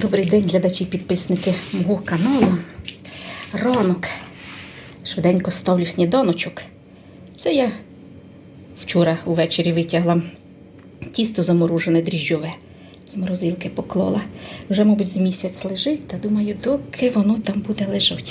Добрий день, глядачі і підписники мого каналу. Ранок. Швиденько ставлю сніданочок. Це я вчора увечері витягла тісто заморожене дріжджове. З морозилки поклала. Вже, мабуть, з місяць лежить, та думаю, доки воно там буде лежати.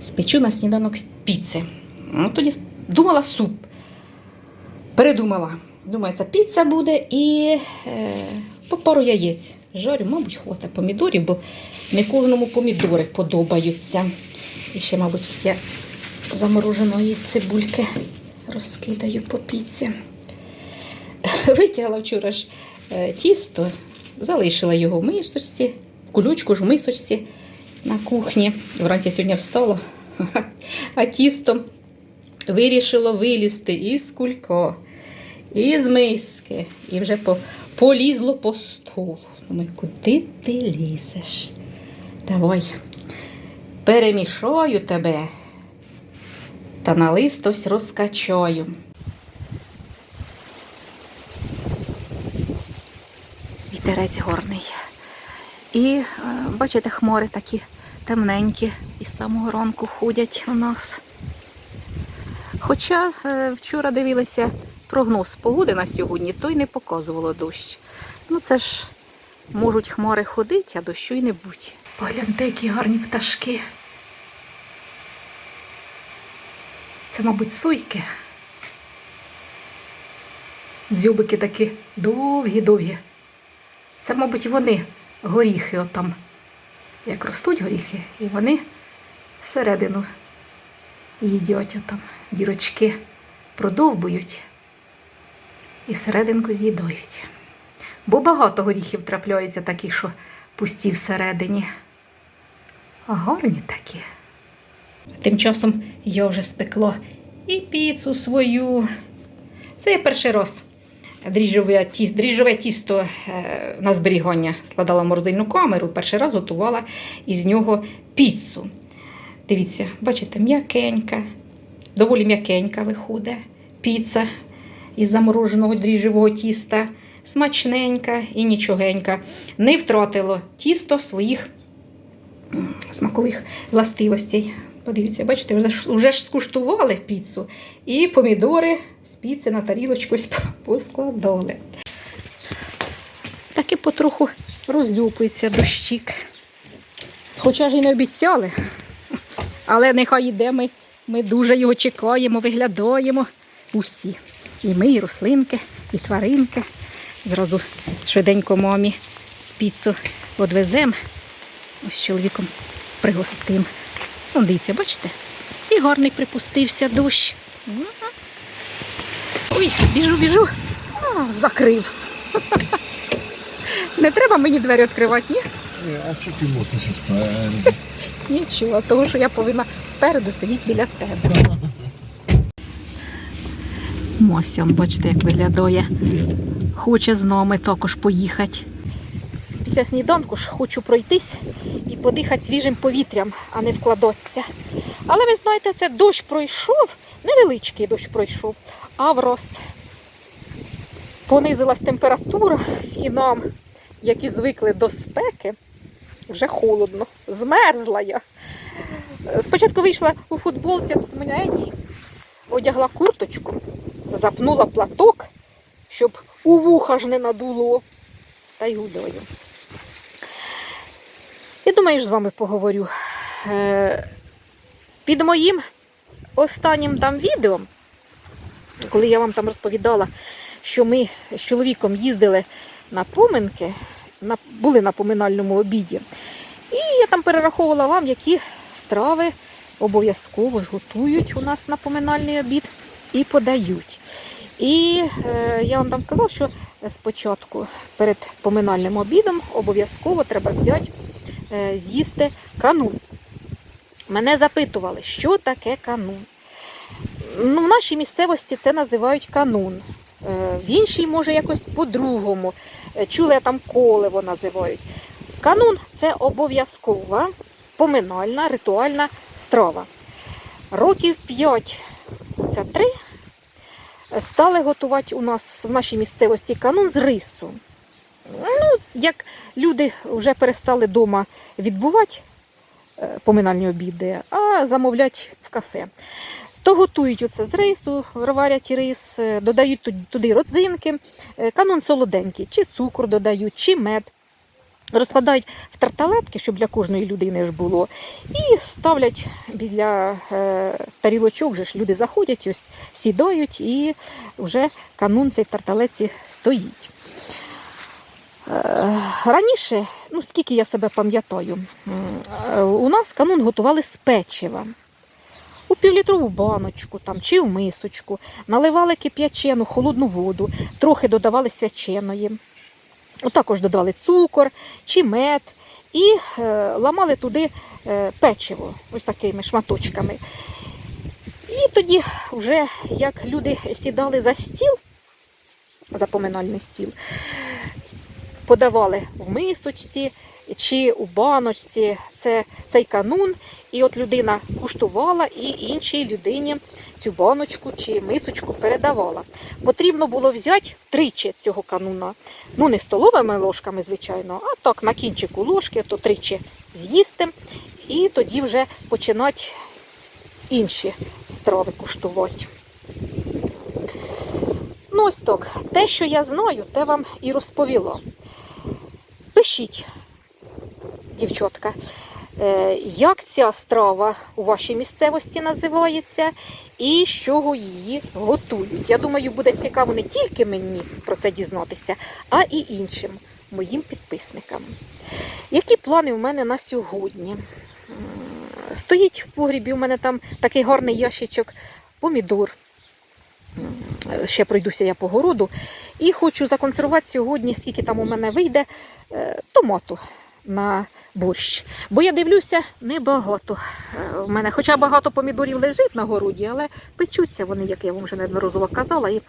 Спечу на сніданок піци. Ну, тоді думала суп. Передумала. Думаю, це піца буде і е, по пару яєць. Жарю, мабуть, хвата помідорів, бо не кожному помідори подобаються. І ще, мабуть, все замороженої цибульки розкидаю по піці. Витягла вчора ж е, тісто, залишила його в мисочці, в кулючку ж в мисочці на кухні. Вранці сьогодні встала, а тісто вирішило вилізти із кулька, із миски, і вже полізло по столу. Думаю, куди ти лізеш? Давай, перемішаю тебе та на лист ось розкачаю. Вітерець горний. І е, бачите, хмари такі темненькі із самого ранку ходять у нас. Хоча е, вчора дивилися прогноз погоди на сьогодні, то й не показувало дощ. Ну це ж можуть хмари ходити, а дощу й не будь. Погляньте, які гарні пташки. Це, мабуть, сойки. Дзюбики такі довгі-довгі. Це, мабуть, вони горіхи отам. Як ростуть горіхи, і вони всередину їдять отам. Дірочки продовбують і серединку з'їдають. Бо багато горіхів трапляється таких, що пусті всередині. А гарні такі. Тим часом я вже спекла і піцу свою. Це я перший раз дріжджове тісто, дріжджове тісто е, на зберігання складала в морозильну камеру, перший раз готувала із нього піцу. Дивіться, бачите, м'якенька, доволі м'якенька виходить піца із замороженого дріжджового тіста, смачненька і нічогенька. Не втратило тісто своїх смакових властивостей. Подивіться, бачите, вже, ж- вже ж скуштували піцу і помідори з піци на тарілочку поскладали. Так і потроху розлюпується дощик. Хоча ж і не обіцяли, але нехай йде, ми, ми дуже його чекаємо, виглядаємо усі. І ми, і рослинки, і тваринки. Зразу швиденько мамі піцу одвеземо. Ось чоловіком пригостим. Ну, дивіться, бачите? І гарний припустився дощ. Ой, біжу, біжу. А, закрив. Не треба мені двері відкривати, ні? Ні, а що ти мотишся спереду? Нічого, тому що я повинна спереду сидіти біля тебе. Он, бачите, як виглядає. Хоче з нами також поїхати. Після сніданку ж хочу пройтись і подихати свіжим повітрям, а не вкладатися. Але ви знаєте, це дощ пройшов, невеличкий дощ пройшов, а враз понизилась температура і нам, які звикли до спеки, вже холодно. Змерзла я. Спочатку вийшла у футболці, тут мене ні. Одягла курточку, запнула платок, щоб у вуха ж не надуло. Та й гуляю. Я думаю, що з вами поговорю. Е, Під моїм останнім там відео, коли я вам там розповідала, що ми з чоловіком їздили на поминки, були на поминальному обіді. І я там перераховувала вам, які страви обов'язково ж готують у нас на поминальний обід і подають. І е, я вам там сказала, що спочатку перед поминальним обідом обов'язково треба взяти, е, з'їсти канун. Мене запитували, що таке канун. Ну, в нашій місцевості це називають канун. Е, В іншій, може, якось по-другому. Чули, я там колево називають. Канун це обов'язкова поминальна ритуальна страва. Років 5, це 3, стали готувати у нас в нашій місцевості канун з рису. Ну, як люди вже перестали вдома відбувати е, поминальні обіди, а замовлять в кафе. То готують оце з рису, варять рис, е, додають туди- туди родзинки, е, канон солоденький, чи цукор додають, чи мед. Розкладають в тарталетки, щоб для кожної людини ж було, і ставлять біля е, тарілочок. Же ж люди заходять, ось сідають, і вже канун цей в тарталеці стоїть. Е, Раніше, ну скільки я себе пам'ятаю, е, у нас канун готували з печива. У півлітрову баночку там, чи в мисочку, наливали кип'ячену, холодну воду, трохи додавали свяченої. Також додавали цукор чи мед і е, ламали туди е, печиво ось такими шматочками. І тоді, вже як люди сідали за стіл, за поминальний стіл, подавали в мисочці чи у баночці це, цей канун. І от людина куштувала і іншій людині цю баночку чи мисочку передавала. Потрібно було взяти тричі цього кануна. Ну, не столовими ложками, звичайно, а так на кінчику ложки, то тричі з'їсти, і тоді вже починати інші страви куштувати. Ну, ось так. Те, що я знаю, те вам і розповіла. Пишіть, дівчатка, як ця страва у вашій місцевості називається і з чого її готують. Я думаю, буде цікаво не тільки мені про це дізнатися, а і іншим моїм підписникам. Які плани у мене на сьогодні? Стоїть в погрібі, у мене там такий гарний ящичок помідор. Ще пройдуся я по городу. І хочу законсервувати сьогодні, скільки там у мене вийде, е, томату на борщ. Бо я дивлюся, небагато. Е, У мене, хоча багато помідорів лежить на городі, але печуться вони, як я вам вже неодноразово казала. І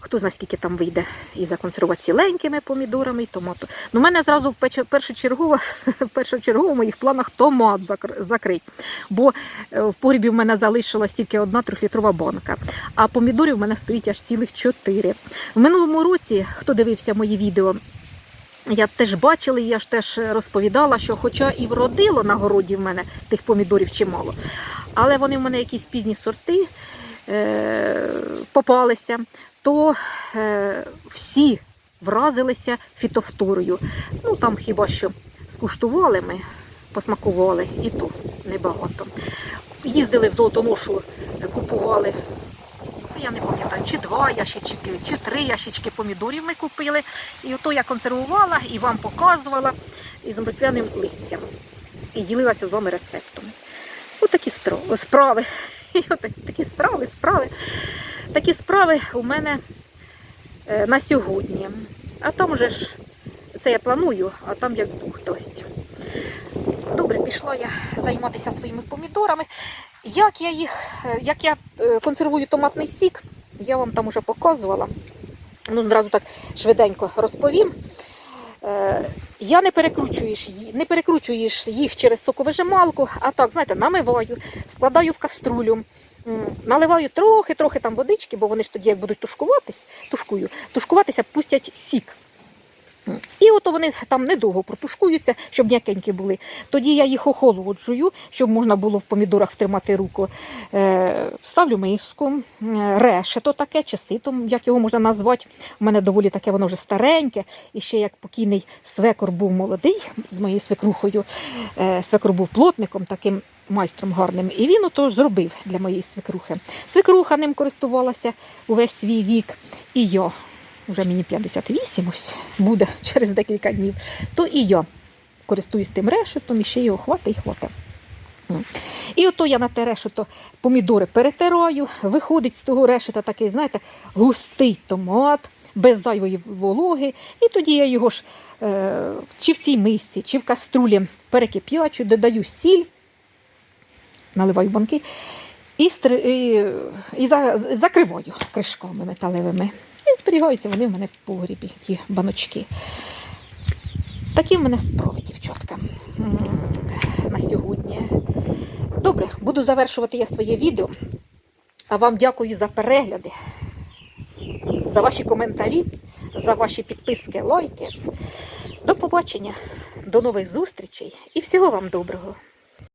хто знає, скільки там вийде і законсервувати ціленькими помідорами, і томату. Ну, у мене зразу в печ- першочергово, в першочергово в моїх планах томат закр- закрить. Бо е, в погрібі в мене залишилась тільки одна трьохлітрова банка, а помідорів в мене стоїть аж цілих чотири. В минулому році, хто дивився мої відео, я теж бачила, я ж теж розповідала, що хоча і вродило на городі в мене тих помідорів чимало, але вони в мене якісь пізні сорти е, попалися, то е, всі вразилися фітофторою. Ну там хіба що скуштували ми, посмакували, і то небагато. Їздили в золотоношу, купували. Я не пам'ятаю, чи два ящички, чи три ящички помідорів ми купили. І ото я консервувала і вам показувала із морквяним листям. І ділилася з вами рецептом. Отакі справи. Такі страви, справи. Такі справи у мене е, на сьогодні. А там вже ж це я планую, а там як Бог дасть. Добре, пішла я займатися своїми помідорами. Як я їх, е, як я е, консервую томатний сік, я вам там уже показувала. Ну, зразу так швиденько розповім. Е, Я не перекручуєш, не перекручуєш їх через соковижималку, а так, знаєте, намиваю, складаю в каструлю, наливаю трохи-трохи там водички, бо вони ж тоді, як будуть тушкуватись, тушкую, тушкуватися, пустять сік. І от вони там недовго протушкуються, щоб м'якенькі були. Тоді я їх охолоджую, щоб можна було в помідорах втримати руку. Е, ставлю миску, решето таке, чи сито, як його можна назвати. У мене доволі таке воно вже стареньке. І ще як покійний свекор був молодий з моєю свекрухою. Е, свекор був плотником, таким майстром гарним. І він ото зробив для моєї свекрухи. Свекруха ним користувалася увесь свій вік. І я вже мені 58 ось буде через декілька днів, то і я користуюсь тим решетом і ще його хвата і хвата. І ото я на те решето помідори перетираю, виходить з того решета такий, знаєте, густий томат, без зайвої вологи. І тоді я його ж е, чи в цій мисці, чи в каструлі перекип'ячу, додаю сіль, наливаю банки і, і, і за, закриваю кришками металевими. І зберігаються вони в мене в погрібі, ті баночки. Такі в мене справи, дівчатка, на сьогодні. Добре, буду завершувати я своє відео. А вам дякую за перегляди, за ваші коментарі, за ваші підписки, лайки. До побачення, до нових зустрічей і всього вам доброго!